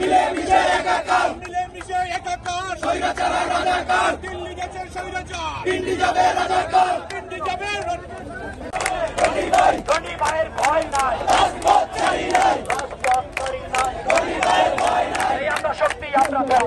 মিলেমিশে একাকার মিলেমিশে একাকার স্বৈরাচার রাজাকার দিল্লি গেছে স্বৈরাচার পিন্ডি যাবে রাজাকার পিন্ডি যাবে রনি ভাই রনি ভাইয়ের ভয় নাই রাজপথ চাই নাই রাজপথ চাই নাই রনি ভাইয়ের ভয় নাই আমরা শক্তি, আমরা বল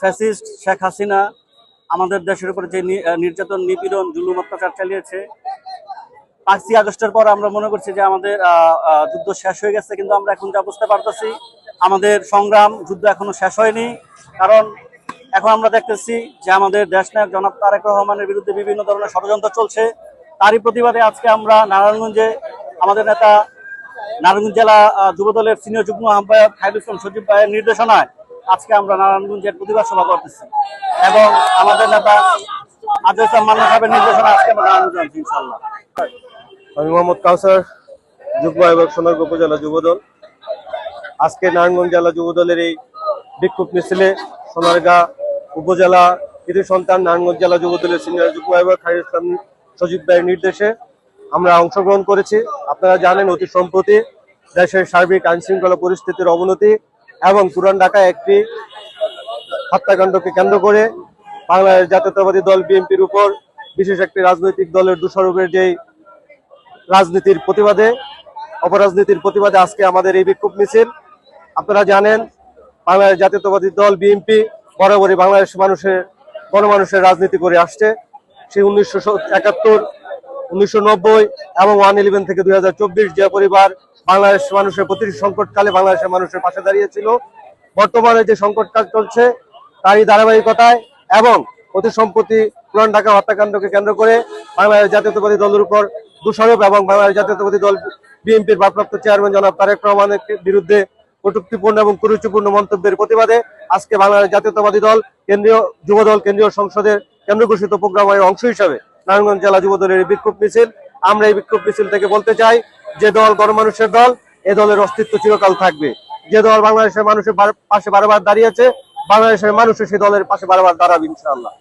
ফ্যাসিস্ট শেখ হাসিনা আমাদের দেশের উপরে যে নির্যাতন, নিপীড়ন, জুলুম, অত্যাচার চালিয়েছে পাঁচই আগস্টের পর আমরা মনে করছি যে আমাদের যুদ্ধ শেষ হয়ে গেছে, কিন্তু আমরা এখন যা বুঝতে পারতেছি, আমাদের সংগ্রাম, যুদ্ধ এখনও শেষ হয়নি। কারণ এখন আমরা দেখতেছি যে আমাদের দেশ দেশনায়ক জনাব তারেক রহমানের বিরুদ্ধে বিভিন্ন ধরনের ষড়যন্ত্র চলছে। তারই প্রতিবাদে আজকে আমরা নারায়ণগঞ্জে আমাদের নেতা নারায়ণগঞ্জ জেলা যুবদলের সিনিয়র যুগ্ম আহ্বায়ক খাইরুল সজীব ভাইয়ের নির্দেশনায় আজকে আমরা নারায়ণগঞ্জের প্রতিবাদ সভা করতেছি। এবং আমাদের নেতা আজল মান্না সাহেবের নির্দেশনা আজকে আমরা নারায়ণগঞ্জ ইনশাল্লাহ আমি মোহাম্মদ কাউসার, যুগ্ম আহ্বায়ক সোনারগাঁ উপজেলা যুবদল। আজকে নারায়ণগঞ্জ জেলা যুবদলের এই বিক্ষোভ মিছিলে সোনারগাঁ উপজেলা কৃতি সন্তান নারায়ণগঞ্জ জেলা যুবদলের সিনিয়র যুগ্ম আহ্বায়ক খাইরুল ইসলাম সজীব ভাইয়ের নির্দেশে আমরা অংশগ্রহণ করেছি। আপনারা জানেন অতি সম্প্রতি দেশের সার্বিক আইন শৃঙ্খলা পরিস্থিতির অবনতি এবং পুরান ঢাকায় একটি হত্যাকাণ্ডকে কেন্দ্র করে বাংলাদেশ জাতীয়তাবাদী দল বিএনপির উপর বিশেষ একটি রাজনৈতিক দলের দোষারোপের যেই রাজনীতির প্রতিবাদে, অপরাজনীতির প্রতিবাদে আজকে আমাদের এই বিক্ষোভ মিছিল। আপনারা জানেন, বাংলাদেশ জাতীয়তাবাদী দল বিএনপি বরাবরই বাংলাদেশ মানুষের, গণমানুষের রাজনীতি করে আসছে। সেই উনিশশো একাত্তর উনিশশো নব্বই এবং ওয়ান ইলেভেন থেকে দুই হাজার চব্বিশ যে পরিবার বাংলাদেশ মানুষের প্রতিটি সংকটকালে বাংলাদেশের মানুষের পাশে দাঁড়িয়েছিল। বর্তমানে যে সংকটকাল চলছে, তারই ধারাবাহিকতায় এবং অতি সম্প্রতি পুরান ঢাকা হত্যাকাণ্ডকে কেন্দ্র করে বাংলাদেশ জাতীয়তাবাদী দলের উপর দোষারোপ এবং বাংলাদেশ জাতীয়তাবাদী দল বিএনপির ভারপ্রাপ্ত চেয়ারম্যান জনাব তারেক রহমানের বিরুদ্ধে কটুক্তিপূর্ণ এবং কুরুচিপূর্ণ মন্তব্যের প্রতিবাদে আজকে বাংলাদেশ জাতীয়তাবাদী দল কেন্দ্রীয় যুবদল কেন্দ্রীয় সংসদের কেন্দ্র ঘোষিত প্রোগ্রামের অংশ হিসাবে নারায়ণগঞ্জ জেলা যুবদলের এই বিক্ষোভ মিছিল। আমরা এই বিক্ষোভ মিছিল থেকে বলতে চাই, যে দল গণমানুষের দল, এ দলের অস্তিত্ব চিরকাল থাকবে। যে দল বাংলাদেশের মানুষের পাশে বারবার দাঁড়িয়েছে, বাংলাদেশের মানুষের সেই দলের পাশে বারবার দাঁড়াবে, ইনশাআল্লাহ।